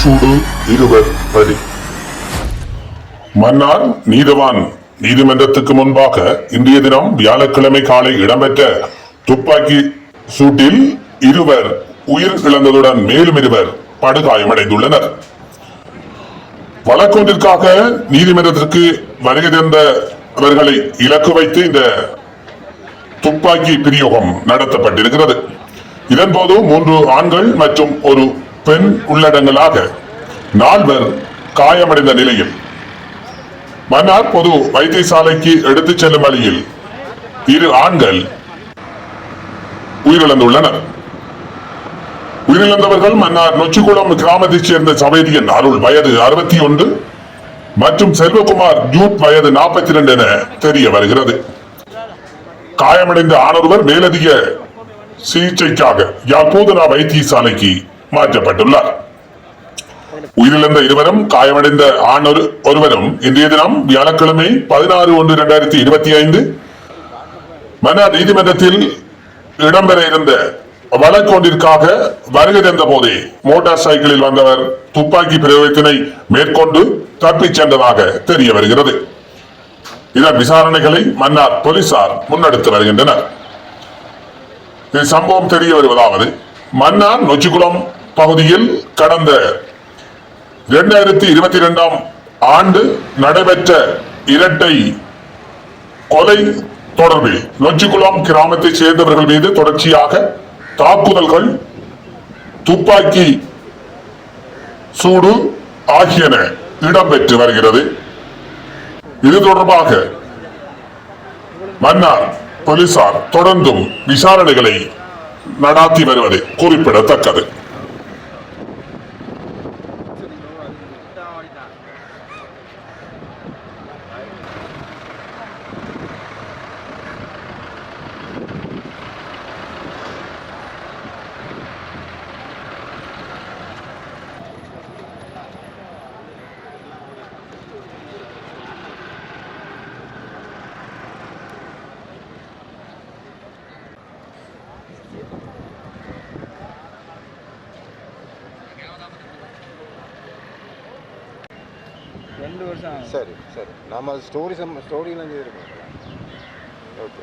மன்னார் இருவர் பலி. மன்னார் நீதவான் நீதிமன்றத்துக்கு முன்பாக இன்றைய தினம் வியாழக்கிழமை காலை இடம்பெற்ற துப்பாக்கி சூட்டில் இருவர் உயிர் இழந்ததுடன் மேலும் இருவர் படுகாயமடைந்துள்ளனர். வழக்கொன்றிற்காக நீதிமன்றத்திற்கு வருகை தந்தவர்களை இலக்கு வைத்து இந்த துப்பாக்கி பிரயோகம் நடத்தப்பட்டிருக்கிறது. இதன்போது மூன்று ஆண்கள் மற்றும் ஒரு பெண் உள்ளடங்கலாக நால்வர் காயமடைந்த நிலையில் மன்னார் பொது வைத்தியசாலைக்கு எடுத்துச் செல்லும் வழியில் இரு ஆண்கள் உயிரிழந்துள்ளனர். உயிரிழந்தவர்கள் மன்னார் நொச்சிக்குளம் கிராமத்தைச் சேர்ந்த சவேதியன் அருள் வயது அறுபத்தி ஒன்று மற்றும் செல்வகுமார் ஜூட் வயது நாற்பத்தி ரெண்டு என தெரிய வருகிறது. காயமடைந்த ஆனொருவர் மேலதிக சிகிச்சைக்காக யாப்போதனா வைத்தியசாலைக்கு மாற்றப்பட்டுள்ளார். உயிரிழந்த இருவரும் காயமடைந்த ஆண் ஒரு ஒருவரும் இன்றைய தினம் வியாழக்கிழமை பதினாறு ஒன்று இரண்டாயிரத்தி இருபத்தி ஐந்து மன்னார் நீதிமன்றத்தில் இடம்பெற இருந்த வழக்கொன்றிற்காக வருகை தந்த போதே மோட்டார் சைக்கிளில் வந்தவர் துப்பாக்கி பிரயோகத்தினை மேற்கொண்டு தப்பிச் சென்றதாக தெரிய வருகிறது. இதன் விசாரணைகளை மன்னார் போலீசார் முன்னெடுத்து வருகின்றனர். இது சம்பவம் தெரிய வருவதாவது மன்னார் நொச்சிக்குளம் பகுதியில் கடந்த இரண்டாயிரத்தி இருபத்தி இரண்டாம் ஆண்டு நடைபெற்ற இரட்டை கொலை தொடர்பில் நொச்சிக்குளம் கிராமத்தைச் சேர்ந்தவர்கள் மீது தொடர்ச்சியாக தாக்குதல்கள் துப்பாக்கி சூடு ஆகியன இடம்பெற்று வருகிறது. இது தொடர்பாக மன்னார் போலீசார் தொடர்ந்தும் விசாரணைகளை நடாத்தி வருவது குறிப்பிடத்தக்கது. ரெண்டு வருஷம் சரி சரி. நம்ம ஸ்டோரி சம் ஸ்டோரியெலாம் செய்திருக்கோம் ஓகே